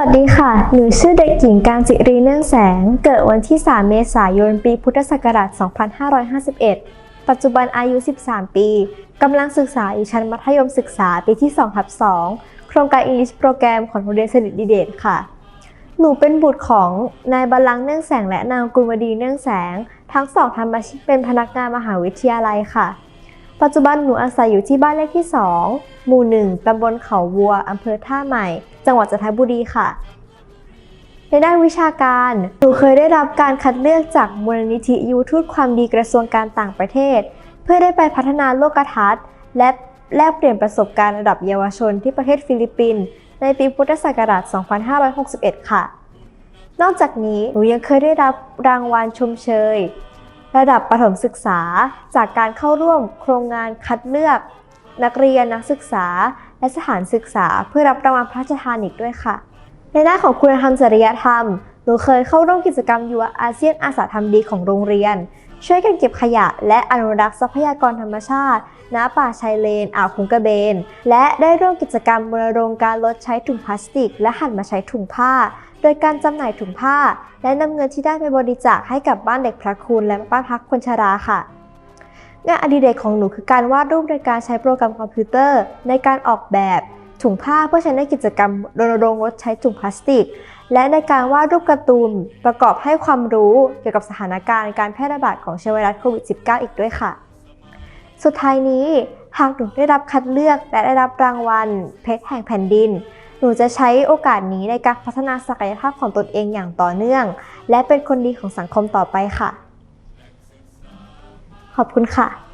วัสดีค่ะ หนูชื่อเด็กหญิงการจิรีเนื่องแสง เกิดวันที่ 3 เมษายน ปีพุทธศักราช 2551 ปัจจุบันอายุ 13 ปี กำลังศึกษาอยู่ชั้นมัธยมศึกษาปีที่2ทับ2โครงการ English โปรแกรมของโรงเรียนสนิทดีเดชค่ะ หนูเป็นบุตรของนายบัลลังเนื่องแสงและนางกุลวดีเนื่องแสง ทั้งสองทำอาชีพเป็นพนักงานมหาวิทยาลัยค่ะ ปัจจุบันหนูอาศัยอยู่ที่บ้านเลขที่ 2 หมู่1ตำบลเขาวัวอำเภอท่าใหม่ จังหวัดจันทบุรีค่ะ ในด้านวิชาการ หนูเคยได้รับการคัดเลือกจากมูลนิธิยูทูตความดีกระทรวงการต่างประเทศ เพื่อได้ไปพัฒนาโลกทัศน์ และแลกเปลี่ยนประสบการณ์ระดับเยาวชนที่ประเทศฟิลิปปินส์ในปีพุทธศักราช 2561 ค่ะ นอกจากนี้หนูยังเคยได้รับรางวัลชมเชย ระดับประถมศึกษาจากการเข้าร่วมโครงงานคัดเลือก นักเรียนนักศึกษา และสถานศึกษาเพื่อรับรางวัลพระราชทานอีกด้วยค่ะ ในด้านของคุณธรรมจริยธรรมหนูเคยเข้าร่วมกิจกรรมยูวอาเซียนอาสาทำดีของโรงเรียน ช่วยกันเก็บขยะ และอนุรักษ์ทรัพยากรธรรมชาติณป่าชายเลน อ่าวคุงกระเบน และได้ร่วมกิจกรรมรณรงค์การลดใช้ถุงพลาสติก และหันมาใช้ถุงผ้า โดยการจำหน่ายถุงผ้า และนำเงินที่ได้ไปบริจาคให้กับบ้านเด็กพระคุณและบ้านพักคนชราค่ะ งานอดิเรกของหนูคือการวาดรูปโดยการใช้โปรแกรมคอมพิวเตอร์ ในการออกแบบถุงผ้าเพื่อใช้ในกิจกรรมรณรงค์ลดใช้ถุงพลาสติก และในการวาดรูปการ์ตูนประกอบให้ความรู้เกี่ยวกับสถานการณ์การแพร่ระบาดของเชื้อไวรัสโควิด -19 อีกด้วยค่ะ สุดท้ายนี้หากหนูได้รับคัดเลือกและได้รับรางวัล เพชรแห่งแผ่นดิน หนูจะใช้โอกาสนี้ในการพัฒนาศักยภาพของตนเองอย่างต่อเนื่อง และเป็นคนดีของสังคมต่อไปค่ะ ขอบคุณค่ะ